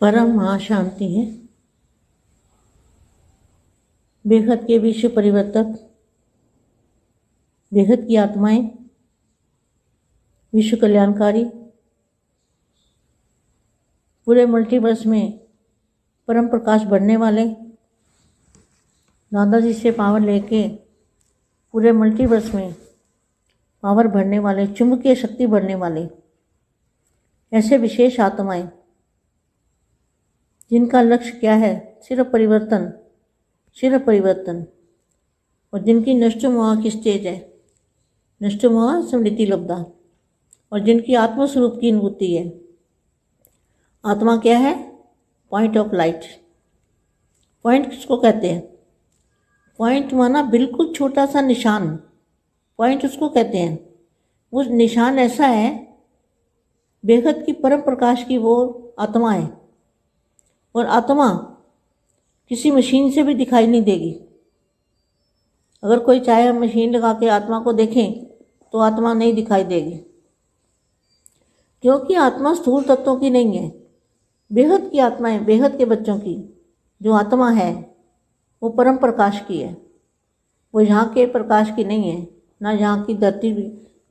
परम महाशांति है। बेहद के विश्व परिवर्तक, बेहद की आत्माएँ, विश्व कल्याणकारी, पूरे मल्टीवर्स में परम प्रकाश बढ़ने वाले दादाजी से पावर लेके पूरे मल्टीवर्स में पावर भरने वाले, चुंबकीय शक्ति बढ़ने वाले, ऐसे विशेष आत्माएँ जिनका लक्ष्य क्या है? सिर्फ़ परिवर्तन। सिर्फ़ परिवर्तन। और जिनकी नष्ट मोहा की स्टेज है। नष्ट मोहा स्मृति लब्धा। और जिनकी आत्मस्वरूप की अनुभूति है। आत्मा क्या है? पॉइंट ऑफ़ लाइट पॉइंट किसको कहते हैं? पॉइंट माना बिल्कुल छोटा सा निशान। पॉइंट उसको कहते हैं। वो निशान ऐसा है, बेहद की परम प्रकाश की वो आत्मा है। और आत्मा किसी मशीन से भी दिखाई नहीं देगी। अगर कोई चाहे मशीन लगा के आत्मा को देखें तो आत्मा नहीं दिखाई देगी। क्योंकि आत्मा स्थूल तत्वों की नहीं है। बेहद की आत्माएँ, बेहद के बच्चों की, जो आत्मा है, वो परम प्रकाश की है। वो यहाँ के प्रकाश की नहीं है, ना यहाँ की धरती भी,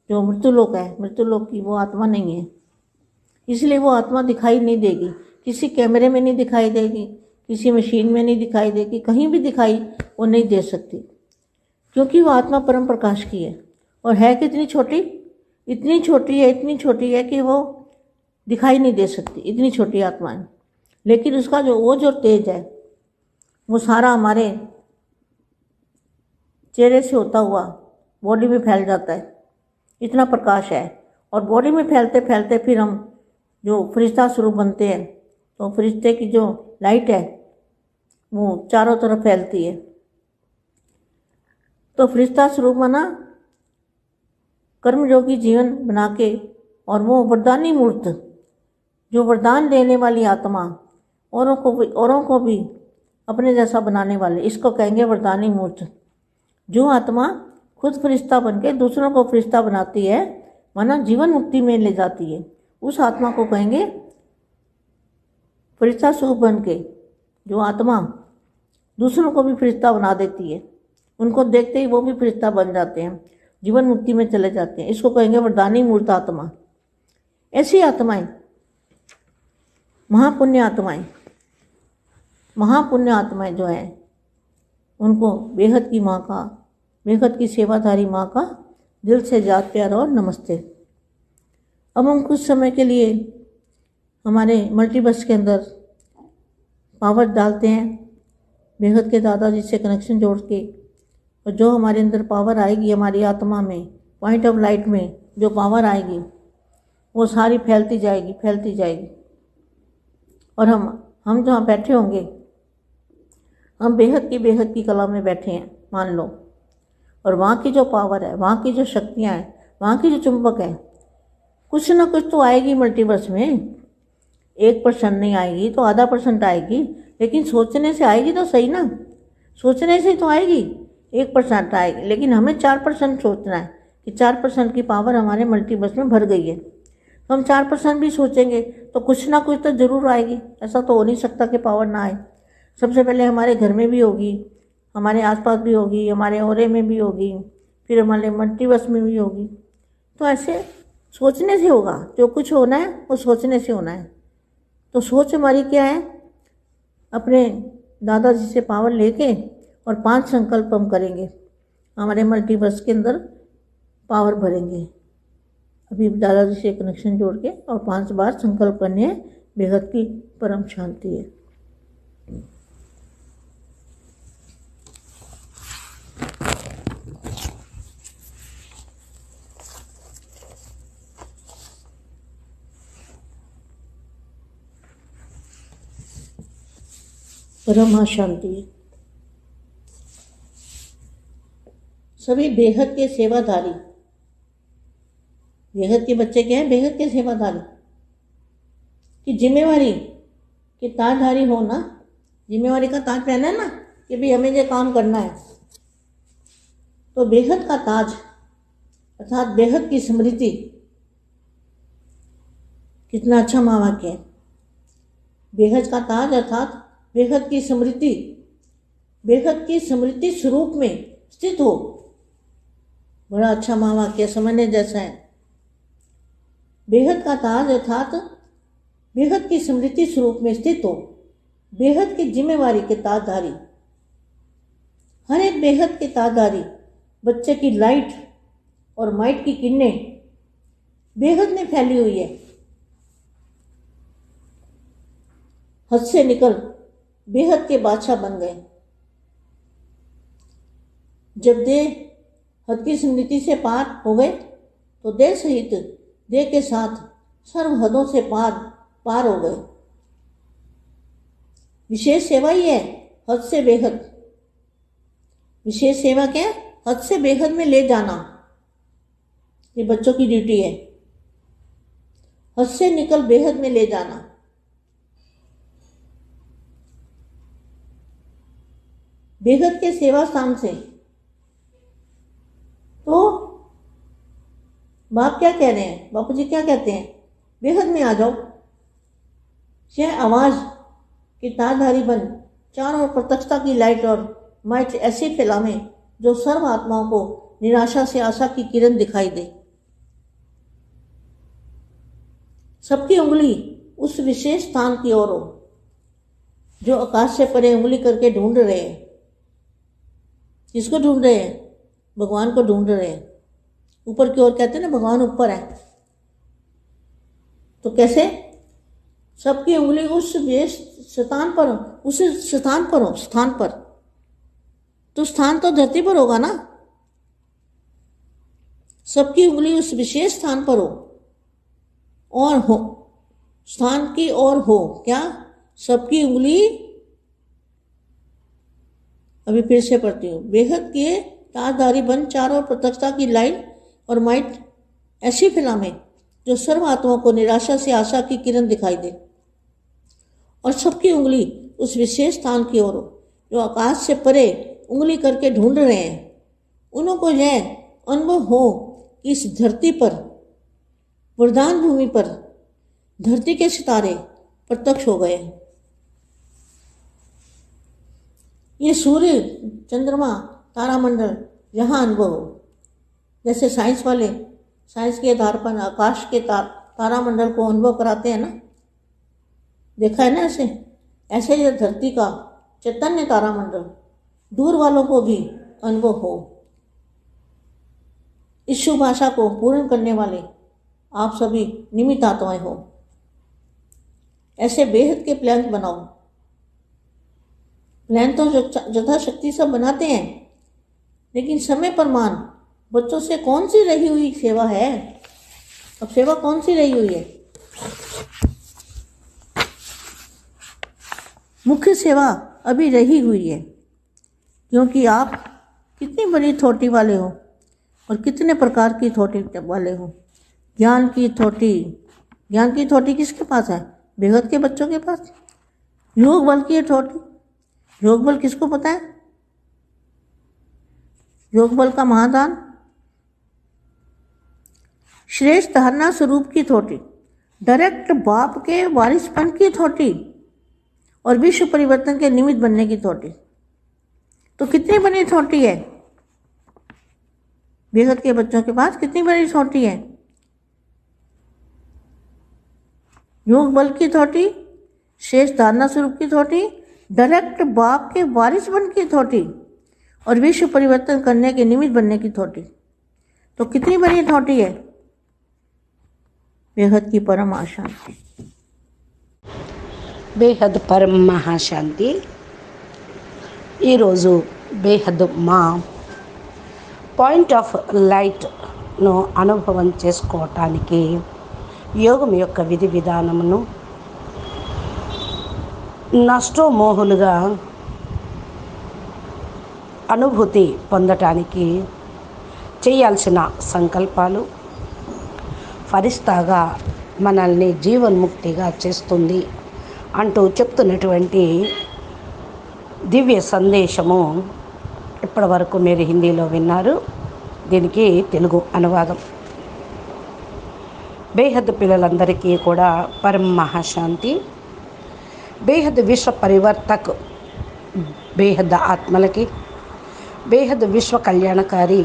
जो मृत्युलोक है, मृत्युलोक की वो आत्मा नहीं है। इसलिए वो आत्मा दिखाई नहीं देगी। किसी कैमरे में नहीं दिखाई देगी, किसी मशीन में नहीं दिखाई देगी, कहीं भी दिखाई वो नहीं दे सकती। क्योंकि वो आत्मा परम प्रकाश की है। और है कितनी छोटी? इतनी छोटी है, इतनी छोटी है कि वो दिखाई नहीं दे सकती। इतनी छोटी आत्मा है। लेकिन उसका जो वो जो तेज है, वो सारा हमारे चेहरे से होता हुआ बॉडी में फैल जाता है। इतना प्रकाश है। और बॉडी में फैलते फैलते फिर हम जो फरिश्ता स्वरूप बनते हैं तो फरिश्ते की जो लाइट है, वो चारों तरफ़ फैलती है। तो फरिश्ता स्वरूप माना कर्मयोगी जीवन बना के और वो वरदानी मूर्त, जो वरदान देने वाली आत्मा औरों को भी, औरों को भी अपने जैसा बनाने वाले, इसको कहेंगे वरदानी मूर्त। जो आत्मा खुद फरिश्ता बन के दूसरों को फरिश्ता बनाती है, माना जीवन मुक्ति में ले जाती है, उस आत्मा को कहेंगे फरिश्ता स्वरूप बन के, जो आत्मा दूसरों को भी फरिश्ता बना देती है, उनको देखते ही वो भी फरिश्ता बन जाते हैं, जीवन मुक्ति में चले जाते हैं। इसको कहेंगे वरदानी मूर्त आत्मा। ऐसी आत्माएँ, महापुण्य आत्माएँ महापुण्य आत्माएँ जो हैं, उनको बेहद की माँ का, बेहद की सेवाधारी माँ का दिल से जात प्यार और नमस्ते। अब हम कुछ समय के लिए हमारे मल्टीबस के अंदर पावर डालते हैं, बेहद के दादाजी से कनेक्शन जोड़ के। और जो हमारे अंदर पावर आएगी हमारी आत्मा में पॉइंट ऑफ़ लाइट में जो पावर आएगी, वो सारी फैलती जाएगी फैलती जाएगी। और हम हम जहाँ बैठे होंगे, हम बेहद की बेहद की कला में बैठे हैं, मान लो। और वहाँ की जो पावर है, वहाँ की जो शक्तियाँ हैं, वहाँ की जो चुंबक है, कुछ ना कुछ तो आएगी मल्टीवर्स में। एक परसेंट नहीं आएगी तो आधा परसेंट आएगी। लेकिन सोचने से आएगी तो सही ना? सोचने से तो आएगी, एक परसेंट आएगी। लेकिन हमें चार परसेंट सोचना है कि चार परसेंट की पावर हमारे मल्टीवर्स में भर गई है। तो हम चार परसेंट भी सोचेंगे तो कुछ ना कुछ तो ज़रूर आएगी। ऐसा तो हो नहीं सकता कि पावर ना आए। सबसे पहले हमारे घर में भी होगी, हमारे आसपास भी होगी, हमारे ओरे में भी होगी, फिर हमारे मल्टीवर्स में भी होगी। तो ऐसे सोचने से होगा, जो कुछ होना है, वो सोचने से होना है। तो सोच हमारी क्या है? अपने दादाजी से पावर लेके और पाँच संकल्प हम करेंगे। हमारे मल्टीवर्स के अंदर पावर भरेंगे। अभी दादाजी से कनेक्शन जोड़ के और पाँच बार संकल्प करने हैं। बेहद की परम शांति है। परम शांति सभी बेहद के सेवाधारी। बेहद के बच्चे क्या हैं? बेहद के सेवाधारी। कि जिम्मेवारी, कि ताजधारी हो ना? जिम्मेवारी का ताज पहना है ना? कि भाई हमें ये काम करना है। तो बेहद का ताज, अर्थात बेहद की स्मृति कितना अच्छा महावाक्य है। बेहद का ताज, अर्थात बेहद की स्मृति बेहद की स्मृति स्वरूप में स्थित हो। बड़ा अच्छा महावाक्य समझने जैसा है। बेहद का ताज अर्थात बेहद की स्मृति स्वरूप में स्थित हो। बेहद की जिम्मेवारी के ताजधारी हर एक बेहद के ताजधारी बच्चे की लाइट और माइट की किरणें बेहद में फैली हुई है। हद से निकल बेहद के बादशाह बन गए। जब देह हद की स्मृति से पार हो गए तो देह सहित देह के साथ सर्व हदों से पार पार हो गए। विशेष सेवा ही है हद से बेहद। विशेष सेवा क्या? है हद से बेहद में ले जाना। ये बच्चों की ड्यूटी है। हद से निकल बेहद में ले जाना। बेहद के सेवा स्थान से। तो बाप क्या कह रहे हैं? बापू जी क्या कहते हैं? बेहद में आ जाओ। यह आवाज़ की तारधारी बन, चारों ओर प्रत्यक्षता की लाइट और माइट ऐसी फैलावे जो सर्व आत्माओं को निराशा से आशा की किरण दिखाई दे। सबकी उंगली उस विशेष स्थान की ओर हो, जो आकाश से परे उंगली करके ढूंढ रहे हैं। किसको ढूंढ रहे हैं, भगवान को ढूंढ रहे हैं। ऊपर की ओर कहते हैं ना, भगवान ऊपर है। तो कैसे? सबकी उंगली उस स्थान पर, उस स्थान पर हो, स्थान पर। तो स्थान तो धरती पर होगा ना? सबकी उंगली उस विशेष स्थान पर हो। और हो, स्थान की ओर हो। क्या? सबकी उंगली अभी फिर से पढ़ती हूँ। बेहद के ताजदारी बन चारों प्रत्यक्षता की लाइन और माइट ऐसी फ़िल्में जो सर्व आत्माओं को निराशा से आशा की किरण दिखाई दे और सबकी उंगली उस विशेष स्थान की ओर हो, जो आकाश से परे उंगली करके ढूंढ रहे हैं। उन्हों को यह अनुभव हो कि इस धरती पर, वरदान भूमि पर, धरती के सितारे प्रत्यक्ष हो गए हैं। ये सूर्य, चंद्रमा, तारामंडल, यहाँ अनुभव हो। जैसे साइंस वाले, साइंस के आधार पर, आकाश के तार तारामंडल को अनुभव कराते हैं ना? देखा है ना ऐसे? ऐसे ये धरती का चैतन्य तारामंडल, दूर वालों को भी अनुभव हो। इस शुभ आशा को पूर्ण करने वाले आप सभी निमित आत्माएँ हो। ऐसे बेहद के प्लान बनाओ। प्लान तो यथाशक्ति सब बनाते हैं, लेकिन समय पर मान, बच्चों से कौन सी रही हुई सेवा है? अब सेवा कौन सी रही हुई है? मुख्य सेवा अभी रही हुई है, क्योंकि आप कितनी बड़ी थोटी वाले हो और कितने प्रकार की थोटी वाले हो। ज्ञान की थोटी, ज्ञान की थोटी किसके पास है? बेहद के बच्चों के पास? योग बल की थोटी। योग बल किसको पता है? योगबल का महादान? श्रेष्ठ धारणा स्वरूप की थोटी, डायरेक्ट बाप के वारिसपन की थोटी और विश्व परिवर्तन के निमित्त बनने की थोटी। तो कितनी बड़ी थोटी है? बेहद के बच्चों के पास कितनी बड़ी थोटी है? योग बल की थोटी शेष धारणा स्वरूप की थोटी डायरेक्ट बाप के वारिस बन की थोटी और विश्व परिवर्तन करने के निमित्त बनने की थोटी तो कितनी बड़ी थोटी है बेहद की परम आशा బేహద్ పరం మహాశాంతి ఈరోజు బేహద్ మా పాయింట్ ఆఫ్ లైట్ను అనుభవం చేసుకోవటానికి యోగం యొక్క విధి విధానమును నష్టమోహులుగా అనుభూతి పొందటానికి చేయాల్సిన సంకల్పాలు ఫరిస్తాగా మనల్ని జీవన్ముక్తిగా చేస్తుంది అంటూ చెప్తున్నటువంటి దివ్య సందేశము ఇప్పటివరకు మీరు హిందీలో విన్నారు. దీనికి తెలుగు అనువాదం. బేహద్ పిల్లలందరికీ కూడా పరమ మహాశాంతి బేహద్ విశ్వ పరివర్తక్ బేహద్ ఆత్మలకి బేహద్ విశ్వ కళ్యాణకారి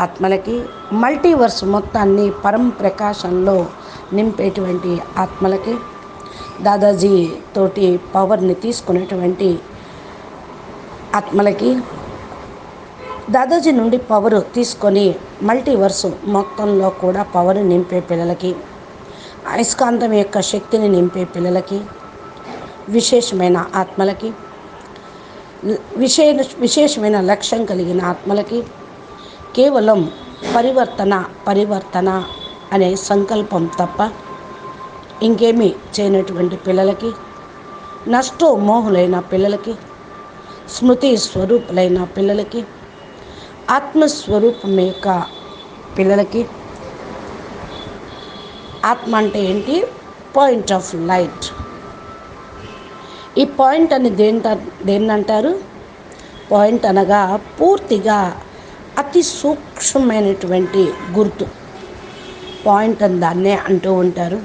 ఆత్మలకి మల్టీవర్స్ మొత్తాన్ని పరం ప్రకాశంలో నింపేటువంటి ఆత్మలకి దాదాజీ తోటి పవర్ని తీసుకునేటువంటి ఆత్మలకి దాదాజీ నుండి పవర్ తీసుకొని మల్టీవర్స్ మొత్తంలో కూడా పవర్ నింపే పిల్లలకి అయస్కాంతం యొక్క శక్తిని నింపే పిల్లలకి విశేషమైన ఆత్మలకి విశేష విశేషమైన లక్ష్యం కలిగిన ఆత్మలకి కేవలం పరివర్తన పరివర్తన అనే సంకల్పం తప్ప ఇంకేమీ చేయనటువంటి పిల్లలకి నష్టో మోహులైన పిల్లలకి స్మృతి స్వరూపులైన పిల్లలకి ఆత్మస్వరూపం యొక్క పిల్లలకి ఆత్మ అంటే ఏంటి? పాయింట్ ఆఫ్ లైట్ ఈ పాయింట్ అని దేంట దేన్నంటారు? పాయింట్ అనగా పూర్తిగా అతి సూక్ష్మమైనటువంటి గుర్తు. పాయింట్ అని దాన్నే అంటూ ఉంటారు.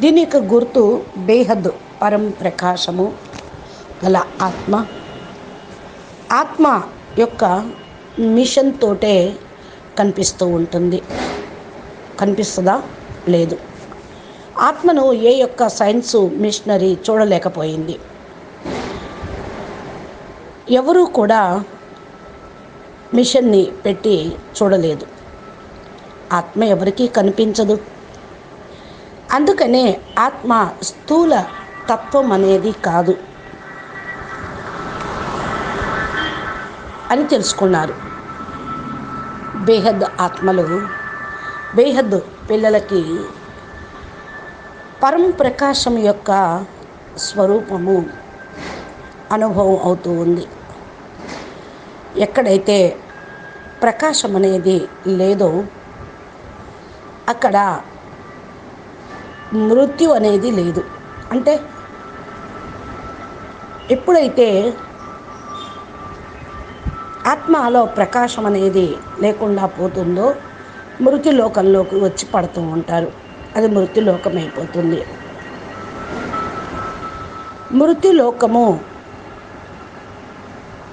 దీని యొక్క గుర్తు బేహద్ పరం ప్రకాశము గల ఆత్మ. ఆత్మ యొక్క మిషన్ తోటే కనిపిస్తూ ఉంటుంది. కనిపిస్తుందా? లేదు. ఆత్మను ఏ యొక్క సైన్సు మిషనరీ చూడలేకపోయింది. ఎవరూ కూడా మిషన్ని పెట్టి చూడలేదు. ఆత్మ ఎవరికీ కనిపించదు. అందుకనే ఆత్మ స్థూల తత్వం అనేది కాదు అని తెలుసుకున్నారు. బేహద్ ఆత్మలు బేహద్ పిల్లలకి పరం ప్రకాశం యొక్క స్వరూపము అనుభవం అవుతూ ఉంది. ఎక్కడైతే ప్రకాశం అనేది లేదో అక్కడ మృత్యు అనేది లేదు. అంటే ఎప్పుడైతే ఆత్మలో ప్రకాశం అనేది లేకుండా పోతుందో మృత్యులోకంలోకి వచ్చి పడుతూ ఉంటారు. అది మృత్యులోకమైపోతుంది. మృత్యులోకము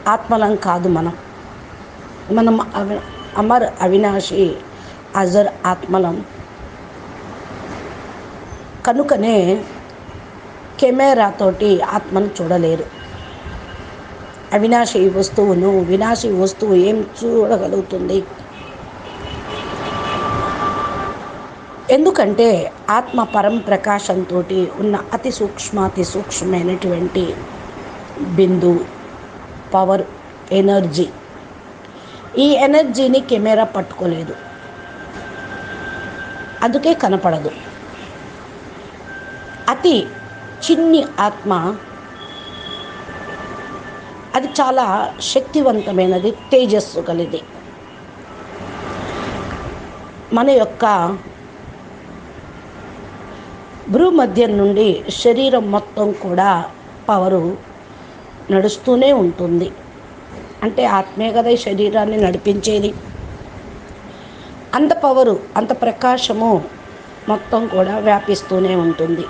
ఆత్మలం కాదు మనం. మనం అవి అమర్ అవినాశి అజర్ ఆత్మలం. కనుకనే కెమెరాతోటి ఆత్మను చూడలేరు. అవినాశి వస్తువును వినాశి వస్తువు ఏం చూడగలుగుతుంది? ఎందుకంటే ఆత్మ పరం ప్రకాశంతో ఉన్న అతి సూక్ష్మాతి సూక్ష్మమైనటువంటి బిందు పవర్ ఎనర్జీ ఈ ఎనర్జీని కెమెరా పట్టుకోలేదు. అందుకే కనపడదు. అతి చిన్ని ఆత్మ అది చాలా శక్తివంతమైనది తేజస్సు కలిది మన యొక్క భ్రూమధ్యం నుండి శరీరం మొత్తం కూడా పవరు నడుస్తూనే ఉంటుంది. అంటే ఆత్మే కదా ఈ శరీరాన్ని నడిపించేది. అంత పవరు అంత ప్రకాశము మొత్తం కూడా వ్యాపిస్తూనే ఉంటుంది.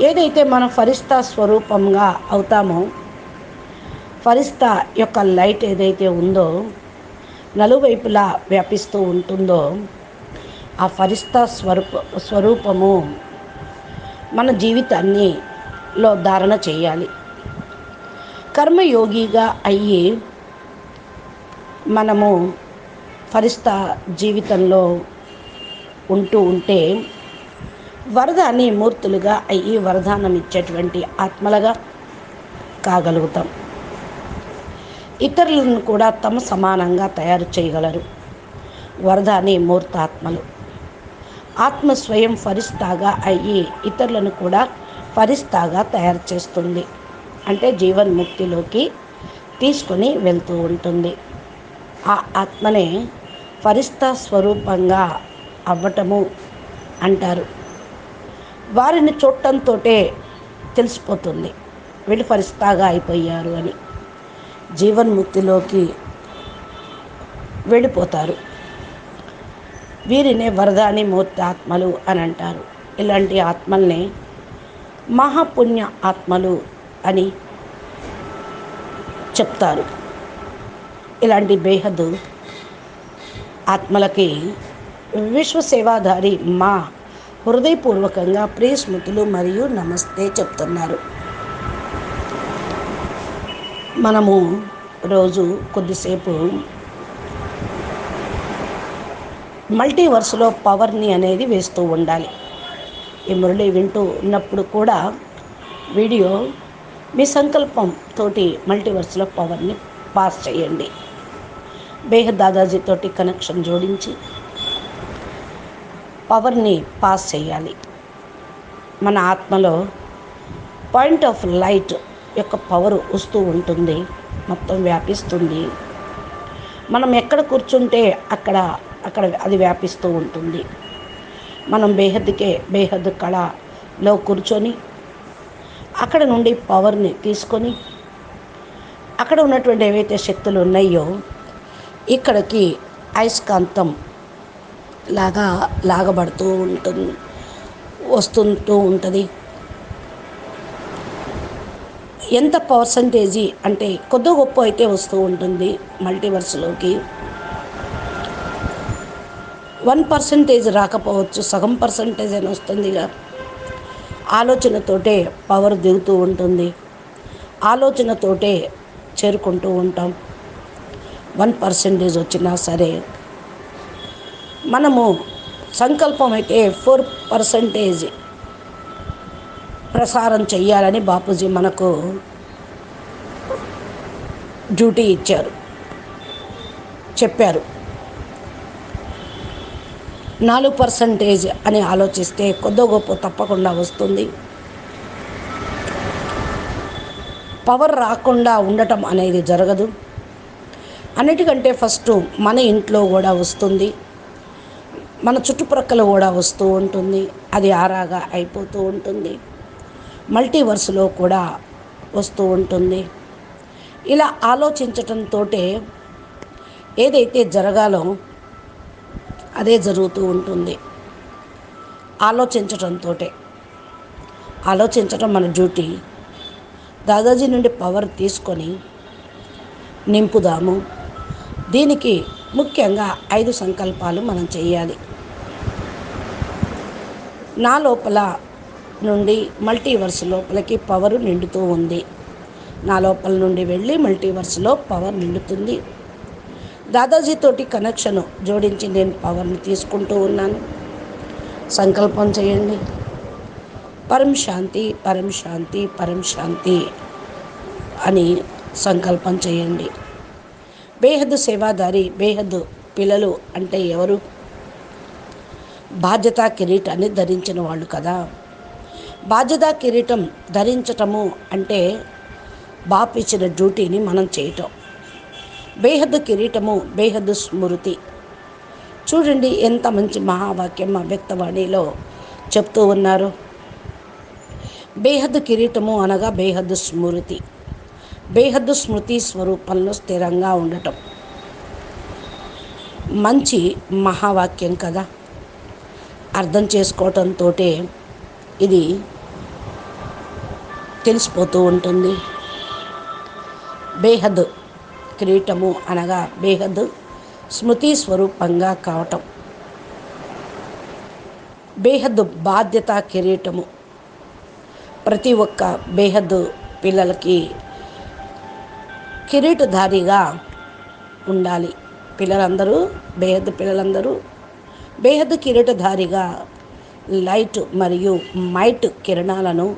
ఏదైతే మనం ఫరిస్తా స్వరూపంగా అవుతామో ఫరిస్తా యొక్క లైట్ ఏదైతే ఉందో నలువైపులా వ్యాపిస్తూ ఉంటుందో ఆ ఫరిస్తా స్వరూప స్వరూపము మన జీవితాన్ని లో ధారణ చేయాలి. కర్మయోగిగా అయ్యి మనము ఫరిస్తా జీవితంలో ఉంటూ ఉంటే వరదాని మూర్తులుగా అయ్యి వరదానం ఇచ్చేటువంటి ఆత్మలుగా కాగలుగుతాం. ఇతరులను కూడా తమ సమానంగా తయారు చేయగలరు. వరదాని మూర్తాత్మలు. ఆత్మ స్వయం ఫరిస్తాగా అయ్యి ఇతరులను కూడా ఫరిస్తాగా తయారు చేస్తుంది. అంటే జీవన్ముక్తిలోకి తీసుకొని వెళ్తూ ఉంటుంది. ఆ ఆత్మనే ఫరిస్తా స్వరూపంగా అవ్వటము అంటారు. వారిని చూడటంతో తెలిసిపోతుంది. వీళ్ళు ఫరిస్తాగా అయిపోయారు అని. జీవన్ముక్తిలోకి వెళ్ళిపోతారు. వీరినే వరదాని మూర్తి ఆత్మలు అని అంటారు. ఇలాంటి ఆత్మల్ని మహాపుణ్య ఆత్మలు అని చెప్తారు. ఇలాంటి బేహద్దు ఆత్మలకి విశ్వసేవాధారి మా హృదయపూర్వకంగా ప్రియ స్మృతులు మరియు నమస్తే చెప్తున్నారు. మనము రోజు కొద్దిసేపు మల్టీవర్స్లో పవర్ని అనేది వేస్తూ ఉండాలి. ఈ మురళి వింటూ ఉన్నప్పుడు కూడా వీడియో మీ సంకల్పం తోటి మల్టీవర్స్లో పవర్ని పాస్ చేయండి. బేహద్ దాదాజీ తోటి కనెక్షన్ జోడించి పవర్ని పాస్ చేయాలి. మన ఆత్మలో పాయింట్ ఆఫ్ లైట్ యొక్క పవర్ వస్తూ ఉంటుంది మొత్తం వ్యాపిస్తుంది. మనం ఎక్కడ కూర్చుంటే అక్కడ అక్కడ అది వ్యాపిస్తూ ఉంటుంది. మనం బేహద్దుకే బేహద్ కళలో కూర్చొని అక్కడ నుండి పవర్ని తీసుకొని అక్కడ ఉన్నటువంటి ఏవైతే శక్తులు ఉన్నాయో ఇక్కడికి అయస్కాంతం లాగా లాగబడుతూ ఉంటుంది వస్తుంటూ ఉంటుంది. ఎంత పర్సంటేజీ అంటే కొద్ది గొప్ప అయితే వస్తూ ఉంటుంది మల్టీవర్స్లోకి వన్ పర్సంటేజ్ రాకపోవచ్చు సగం పర్సంటేజ్ అని వస్తుందిగా ఆలోచనతోటే పవర్ దిగుతూ ఉంటుంది. ఆలోచనతోటే చేరుకుంటూ ఉంటాం. వన్ పర్సంటేజ్ వచ్చినా సరే. మనము సంకల్పం అయితే ఫోర్ పర్సంటేజ్ ప్రసారం చెయ్యాలని బాపూజీ మనకు డ్యూటీ ఇచ్చారు. చెప్పారు. నాలుగు పర్సంటేజ్ అని ఆలోచిస్తే కొద్ది గొప్ప తప్పకుండా వస్తుంది. పవర్ రాకుండా ఉండటం అనేది జరగదు. అన్నిటికంటే ఫస్ట్ మన ఇంట్లో కూడా వస్తుంది. మన చుట్టుప్రక్కల కూడా వస్తూ ఉంటుంది. అది ఆరాగా అయిపోతూ ఉంటుంది. మల్టీవర్స్లో కూడా వస్తూ ఉంటుంది. ఇలా ఆలోచించటంతో ఏదైతే జరగాలో అదే జరుగుతూ ఉంటుంది. ఆలోచించటంతో ఆలోచించటం మన డ్యూటీ. దాదాజీ నుండి పవర్ తీసుకొని నింపుదాము. దీనికి ముఖ్యంగా ఐదు సంకల్పాలు మనం చేయాలి. నా లోపల నుండి మల్టీవర్స్ లోపలికి పవర్ నిండుతూ ఉంది. నా లోపల నుండి వెళ్ళి మల్టీవర్స్లో పవర్ నిండుతుంది. దాదాజీ తోటి కనెక్షన్ జోడించి నేను పవర్ని తీసుకుంటూ ఉన్నాను. సంకల్పం చేయండి. పరం శాంతి పరం శాంతి పరం శాంతి అని సంకల్పం చేయండి. బేహద్దు సేవాదారి బేహద్దు పిల్లలు అంటే ఎవరు? బాధ్యతా కిరీటాన్ని ధరించిన వాళ్ళు కదా. బాధ్యతా కిరీటం ధరించటము అంటే బాప్ ఇచ్చిన డ్యూటీని మనం చేయటం. బేహద్దు కిరీటము బేహద్దు స్మృతి. చూడండి ఎంత మంచి మహావాక్యం వ్యక్తవాణిలో చెప్తూ ఉన్నారు. బేహద్దు కిరీటము అనగా బేహద్దు స్మృతి. బేహద్దు స్మృతి స్వరూపంలో స్థిరంగా ఉండటం. మంచి మహావాక్యం కదా. అర్థం చేసుకోవటంతో ఇది తెలిసిపోతూ ఉంటుంది. బేహద్ కిరీటము అనగా బేహద్ స్మృతి స్వరూపంగా కావటం. బేహద్ బాధ్యత కిరీటము. ప్రతి ఒక్క బేహద్ పిల్లలకి కిరీటధారిగా ఉండాలి. పిల్లలందరూ బేహద్ పిల్లలందరూ బేహద్ కిరీటధారిగా లైట్ మరియు మైట్ కిరణాలను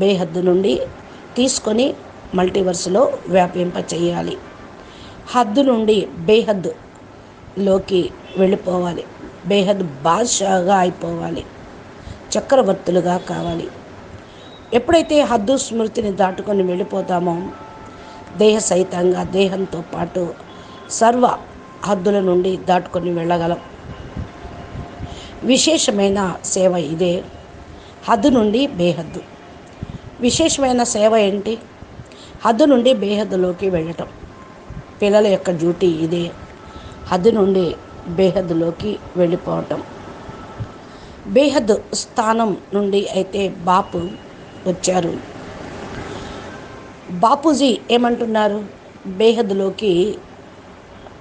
బేహద్దు నుండి తీసుకొని మల్టీవర్స్లో వ్యాపింప చేయాలి హద్దు నుండి బేహద్లోకి వెళ్ళిపోవాలి. బేహద్ బాద్షాగా అయిపోవాలి. చక్రవర్తులుగా కావాలి. ఎప్పుడైతే హద్దు స్మృతిని దాటుకొని వెళ్ళిపోతామో దేహ సహితంగా దేహంతో పాటు సర్వ హద్దుల నుండి దాటుకొని వెళ్ళగలం. విశేషమైన సేవ ఇదే. హద్దు నుండి బేహద్దు విశేషమైన సేవ ఏంటి? హద్దు నుండి బేహద్దులోకి వెళ్ళటం. పిల్లల యొక్క డ్యూటీ ఇదే. హద్దు నుండి బేహద్దులోకి వెళ్ళిపోవటం. బేహద్ స్థానం నుండి అయితే బాపు వచ్చారు. బాపూజీ ఏమంటున్నారు? బేహద్లోకి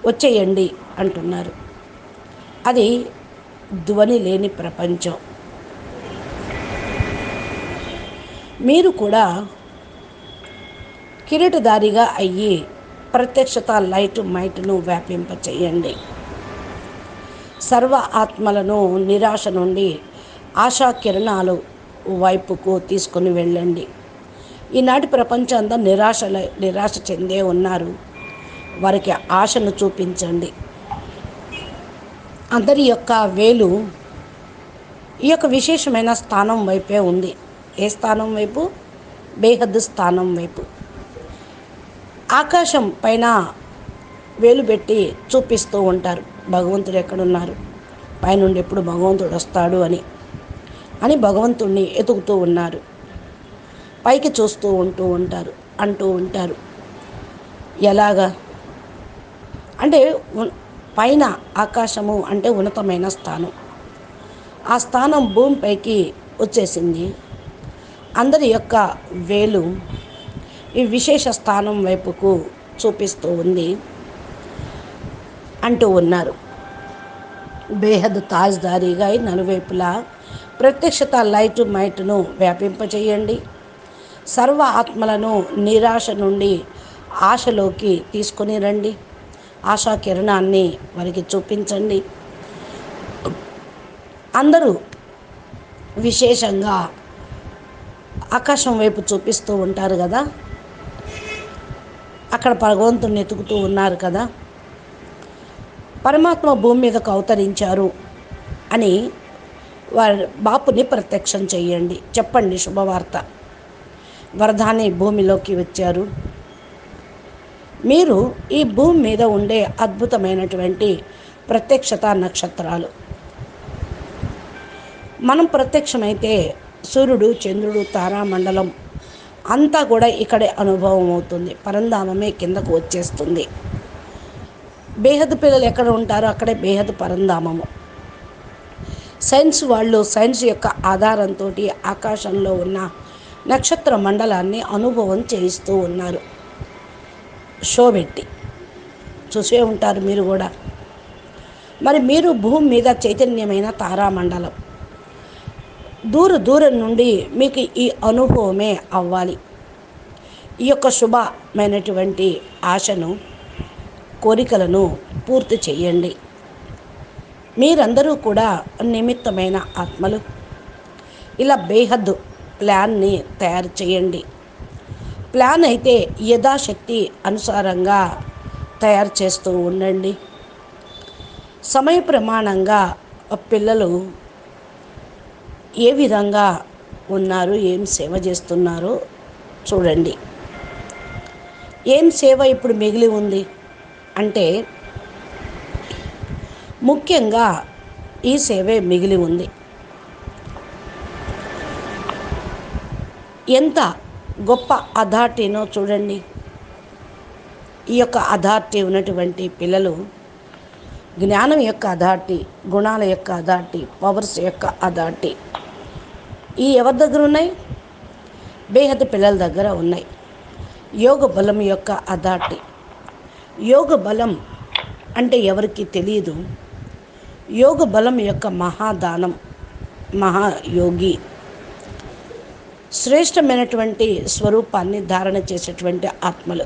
వచ్చేయండి అంటున్నారు. అది ధ్వని లేని ప్రపంచం. మీరు కూడా కిరీటదారిగా అయ్యి ప్రత్యక్షత లైట్ మైట్ను వ్యాపింప చేయండి సర్వ ఆత్మలను నిరాశ నుండి ఆశా కిరణాలు వైపుకు తీసుకొని వెళ్ళండి. ఈనాటి ప్రపంచం అంతా నిరాశ నిరాశ చెందే ఉన్నారు. వారికి ఆశను చూపించండి. అందరి యొక్క వేలు ఈ యొక్క విశేషమైన స్థానం వైపే ఉంది. ఏ స్థానం వైపు? బేహద్దు స్థానం వైపు. ఆకాశం పైన వేలు పెట్టి చూపిస్తూ ఉంటారు. భగవంతుడు ఎక్కడున్నారు? పైనుండి ఎప్పుడు భగవంతుడు వస్తాడు అని. అని భగవంతుణ్ణి ఎతుకుతూ ఉన్నారు. పైకి చూస్తూ ఉంటూ ఉంటారు అంటూ ఉంటారు. ఎలాగా? అంటే పైన ఆకాశము అంటే ఉన్నతమైన స్థానం. ఆ స్థానం భూమిపైకి వచ్చేసింది. అందరి యొక్క వేలు ఈ విశేష స్థానం వైపుకు చూపిస్తూ ఉంది అంటూ ఉన్నారు. బేహద్ తాజ్దారీగా నలువైపులా ప్రత్యక్షత లైటు మైట్ను వ్యాపింపచేయండి సర్వ ఆత్మలను నిరాశ నుండి ఆశలోకి తీసుకొని రండి. ఆశా కిరణాన్ని వారికి చూపించండి. అందరూ విశేషంగా ఆకాశం వైపు చూపిస్తూ ఉంటారు కదా? అక్కడ భగవంతుని ఎతుకుతూ ఉన్నారు కదా. పరమాత్మ భూమి మీదకు అవతరించారు అని వారి బాపుని ప్రత్యక్షం చేయండి. చెప్పండి శుభవార్త. వరదాని భూమిలోకి వచ్చారు. మీరు ఈ భూమి మీద ఉండే అద్భుతమైనటువంటి ప్రత్యక్షత నక్షత్రాలు. మనం ప్రత్యక్షమైతే సూర్యుడు చంద్రుడు తారామండలం అంతా కూడా ఇక్కడే అనుభవం అవుతుంది. పరంధామమే కిందకు వచ్చేస్తుంది. బేహద్ పిల్లలు ఎక్కడ ఉంటారో అక్కడే బేహద్ పరంధామము. సైన్స్ వాళ్ళు సైన్స్ యొక్క ఆధారంతో ఆకాశంలో ఉన్న నక్షత్ర మండలాన్ని అనుభవం చేయిస్తూ ఉన్నారు. షో పెట్టి. చూసే ఉంటారు మీరు కూడా. మరి మీరు భూమి మీద చైతన్యమైన తారామండలం. దూర దూరం నుండి మీకు ఈ అనుభవమే అవ్వాలి. ఈ యొక్క శుభమైనటువంటి ఆశను కోరికలను పూర్తి చేయండి. మీరందరూ కూడా నిమిత్తమైన ఆత్మలు. ఇలా బేహద్దు ప్లాన్ని తయారు చేయండి. ప్లాన్ అయితే యథాశక్తి అనుసారంగా తయారు చేస్తూ ఉండండి. సమయ ప్రమాణంగా పిల్లలు ఏ విధంగా ఉన్నారు ఏం సేవ చేస్తున్నారో చూడండి. ఏం సేవ ఇప్పుడు మిగిలి ఉంది అంటే ముఖ్యంగా ఈ సేవే మిగిలి ఉంది. ఎంత గొప్ప అథారిటీనో చూడండి. ఈ యొక్క అథారిటీ ఉన్నటువంటి పిల్లలు జ్ఞానం యొక్క అథారిటీ గుణాల యొక్క అథారిటీ పవర్స్ యొక్క అథారిటీ ఈ ఎవరి దగ్గర ఉన్నాయి? బేహద పిల్లల దగ్గర ఉన్నాయి. యోగ బలం యొక్క అథారిటీ యోగ బలం అంటే ఎవరికి తెలియదు యోగ బలం యొక్క మహాదానం మహాయోగి. శ్రేష్టమైనటువంటి స్వరూపాన్ని ధారణ చేసేటువంటి ఆత్మలు.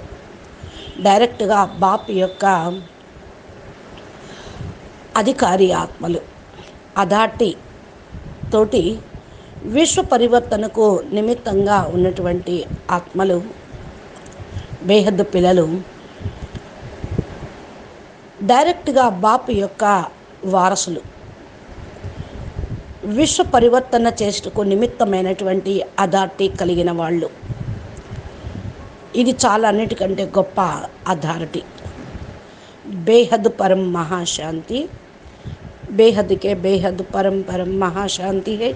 డైరెక్ట్గా బాప్ యొక్క అధికారి ఆత్మలు. అథారిటీ తోటి విశ్వ పరివర్తనకు నిమిత్తంగా ఉన్నటువంటి ఆత్మలు బేహద్ పిల్లలు డైరెక్ట్గా బాపు యొక్క వారసులు. విశ్వ పరివర్తన చేసుకు నిమిత్తమైనటువంటి అథారిటీ కలిగిన వాళ్ళు. ఇది చాలా అన్నిటికంటే గొప్ప అథారిటీ. బేహద్ పరం మహాశాంతి. బేహద్కే బేహద్ పరం పరం మహాశాంతి హే.